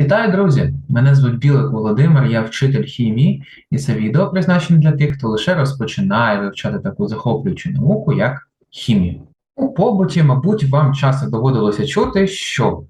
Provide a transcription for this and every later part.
Вітаю, друзі! Мене звуть Білик Володимир, я вчитель хімії, і це відео призначене для тих, хто лише розпочинає вивчати таку захоплюючу науку, як хімія. У побуті, мабуть, вам часто доводилося чути, що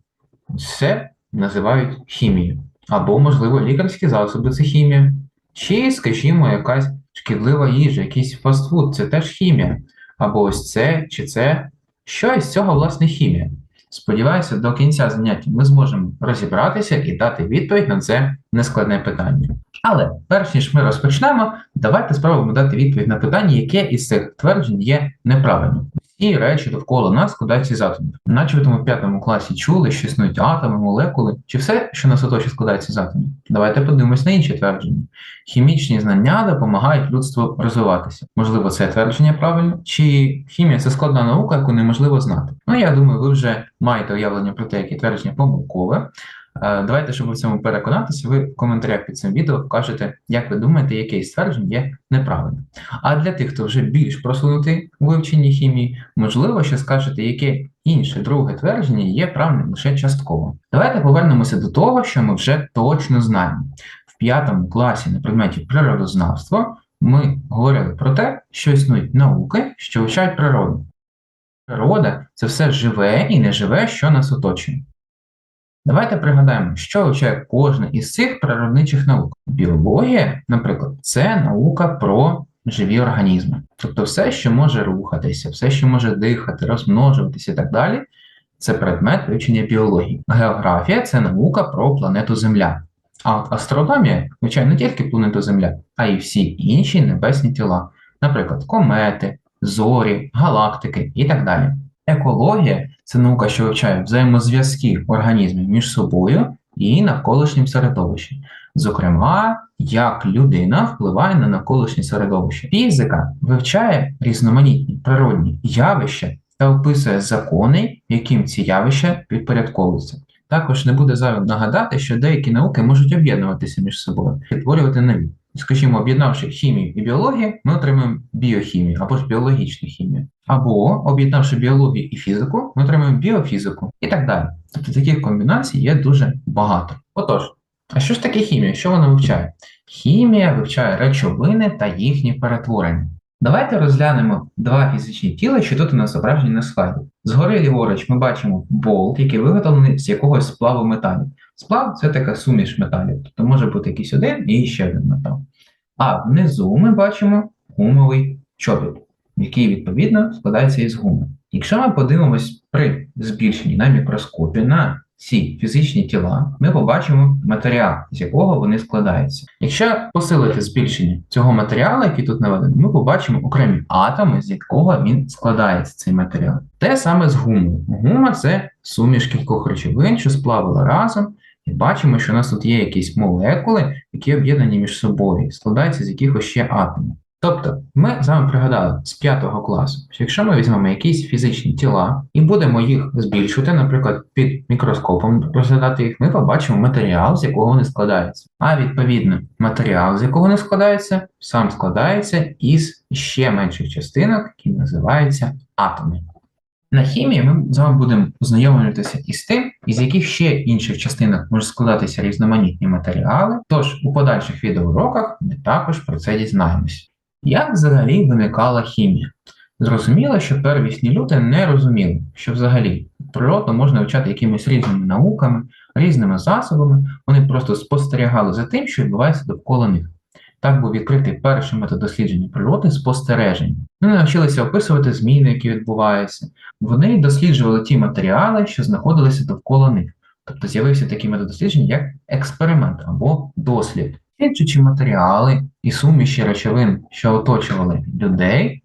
все називають хімією, або, можливо, лікарські засоби це хімія, чи, скажімо, якась шкідлива їжа, якийсь фастфуд це теж хімія, або ось це чи це. Що із цього, власне, хімія? Сподіваюся, до кінця заняття ми зможемо розібратися і дати відповідь на це нескладне питання. Але перш ніж ми розпочнемо, давайте спробуємо дати відповідь на питання, яке із цих тверджень є неправильним. Всі речі довкола нас складаються з атомів. Начебто ми в п'ятому класі чули, що існують атоми, молекули, чи все, що нас оточує, складається з атомів. Давайте подивимось на інші твердження. Хімічні знання допомагають людству розвиватися. Можливо, це твердження правильно, чи хімія це складна наука, яку неможливо знати. Ну я думаю, ви вже маєте уявлення про те, яке твердження помилкове. Е, Давайте, щоб ви в цьому переконатися, ви в коментарях під цим відео вкажете, як ви думаєте, яке із тверджень є неправильним. А для тих, хто вже більш просунутий у вивченні хімії, можливо, що скажете, яке інше друге твердження є правильним лише частково. Давайте повернемося до того, що ми вже точно знаємо. В п'ятому класі на предметі природознавства ми говорили про те, що існують науки, що вивчають природу. Природа це все живе і неживе, що нас оточує. Давайте пригадаємо, що вивчає кожна із цих природничих наук. Біологія, наприклад, це наука про живі організми. Тобто все, що може рухатися, все, що може дихати, розмножуватися і так далі, це предмет вивчення біології. Географія це наука про планету Земля. А от астрономія вивчає не тільки планету Земля, а й всі інші небесні тіла, наприклад, комети, зорі, галактики і так далі. Екологія це наука, що вивчає взаємозв'язки організмів між собою і навколишнім середовищем. Зокрема, як людина впливає на навколишнє середовище. Фізика вивчає різноманітні природні явища та описує закони, яким ці явища підпорядковуються. Також не буде зайвим нагадати, що деякі науки можуть об'єднуватися між собою і створювати нові. Скажімо, об'єднавши хімію і біологію, ми отримаємо біохімію або ж біологічну хімію. Або об'єднавши біологію і фізику, ми отримаємо біофізику і так далі. Тобто таких комбінацій є дуже багато. Отож, а що ж таке хімія? Що вона вивчає? Хімія вивчає речовини та їхні перетворення. Давайте розглянемо два фізичні тіла, що тут у нас зображені на слайді. Згори ліворуч ми бачимо болт, який виготовлений з якогось сплаву металів. Сплав це така суміш металів, тобто може бути якийсь один і ще один метал. А внизу ми бачимо гумовий чобіт, який відповідно складається із гуми. Якщо ми подивимось при збільшенні на мікроскопі на ці фізичні тіла, ми побачимо матеріал, з якого вони складаються. Якщо посилити збільшення цього матеріалу, який тут наведений, ми побачимо окремі атоми, з якого він складається цей матеріал. Те саме з гумою. Гума це суміш кількох речовин, що сплавили разом. І бачимо, що у нас тут є якісь молекули, які об'єднані між собою, складаються з якихось ще атомів. Тобто, ми з вами пригадали з 5 класу, що якщо ми візьмемо якісь фізичні тіла і будемо їх збільшувати, наприклад, під мікроскопом розглядати їх, ми побачимо матеріал, з якого вони складаються. А відповідно, матеріал, з якого вони складаються, сам складається із ще менших частинок, які називаються атоми. На хімії ми з вами будемо ознайомлюватися із тим, із яких ще інших частинок можуть складатися різноманітні матеріали. Тож у подальших відеоуроках ми також про це дізнаємось. Як взагалі виникала хімія? Зрозуміло, що первісні люди не розуміли, що взагалі природу можна вивчати якимись різними науками, різними засобами, вони просто спостерігали за тим, що відбувається довкола них. Так був відкритий перший метод дослідження природи спостереження. Вони навчилися описувати зміни, які відбуваються. Вони досліджували ті матеріали, що знаходилися довкола них. Тобто з'явився такий метод дослідження, як експеримент або дослід. Досліджуючи матеріали і суміші речовин, що оточували людей,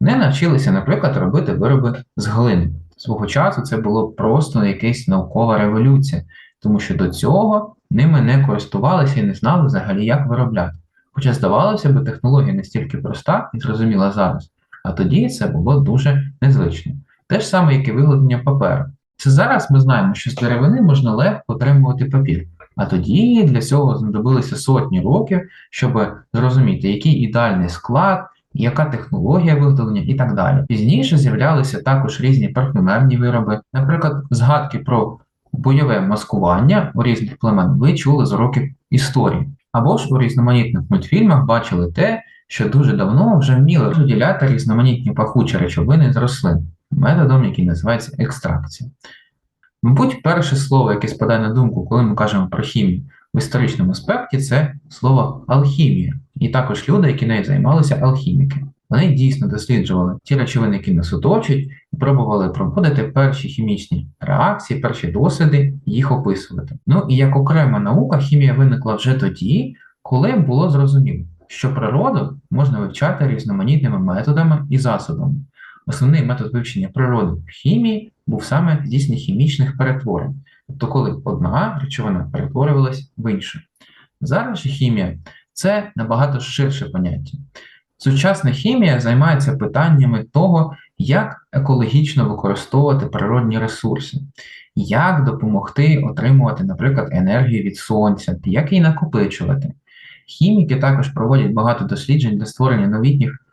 вони навчилися, наприклад, робити вироби з глини. Свого часу це було просто якась наукова революція, тому що до цього ними не користувалися і не знали взагалі, як виробляти. Хоча, здавалося б, технологія настільки проста і зрозуміла зараз, а тоді це було дуже незвично. Те ж саме, як і виготовлення паперу. Це зараз ми знаємо, що з деревини можна легко отримувати папір. А тоді для цього знадобилося сотні років, щоб зрозуміти, який ідеальний склад, яка технологія виготовлення і так далі. Пізніше з'являлися також різні парфюмерні вироби, наприклад, згадки про бойове маскування у різних племен ви чули з уроків історії. Або ж у різноманітних мультфільмах бачили те, що дуже давно вже вміли виділяти різноманітні пахучі речовини з рослин методом, який називається екстракція. Мабуть, перше слово, яке спадає на думку, коли ми кажемо про хімію в історичному аспекті, це слово алхімія, і також люди, які нею займалися алхіміки. Вони дійсно досліджували ті речовини, які нас оточують, і пробували проводити перші хімічні реакції, перші досліди, їх описувати. Ну і як окрема наука, хімія виникла вже тоді, коли було зрозуміло, що природу можна вивчати різноманітними методами і засобами. Основний метод вивчення природи в хімії був саме здійснення хімічних перетворень, тобто коли одна речовина перетворювалась в іншу. Зараз же хімія це набагато ширше поняття. Сучасна хімія займається питаннями того, як екологічно використовувати природні ресурси, як допомогти отримувати, наприклад, енергію від сонця, як її накопичувати. Хіміки також проводять багато досліджень для створення новітніх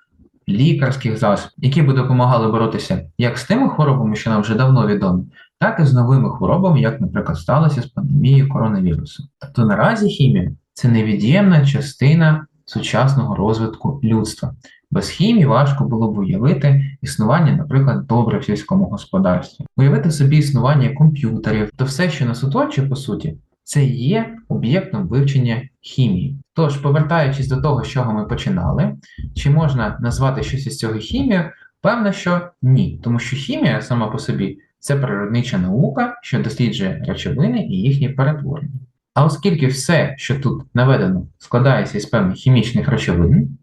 лікарських засобів, які би допомагали боротися як з тими хворобами, що нам вже давно відомі, так і з новими хворобами, як, наприклад, сталося з пандемією коронавірусу. Тобто наразі хімія це невід'ємна частина сучасного розвитку людства. Без хімії важко було б уявити існування, наприклад, добре в сільському господарстві, уявити собі існування комп'ютерів, то все, що нас оточує, по суті, це є об'єктом вивчення хімії. Тож, повертаючись до того, з чого ми починали, чи можна назвати щось із цього хімією? Певно, що ні, тому що хімія сама по собі це природнича наука, що досліджує речовини і їхні перетворення. А оскільки все, що тут наведено, складається із певних хімічних речовин,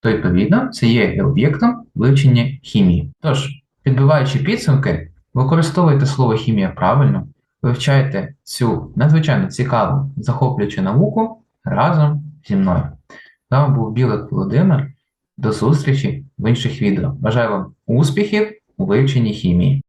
то відповідно це є об'єктом вивчення хімії. Тож, підбиваючи підсумки, використовуйте слово хімія правильно, вивчайте цю надзвичайно цікаву, захоплюючу науку разом зі мною. З вами був Білик Володимир. До зустрічі в інших відео. Бажаю вам успіхів у вивченні хімії.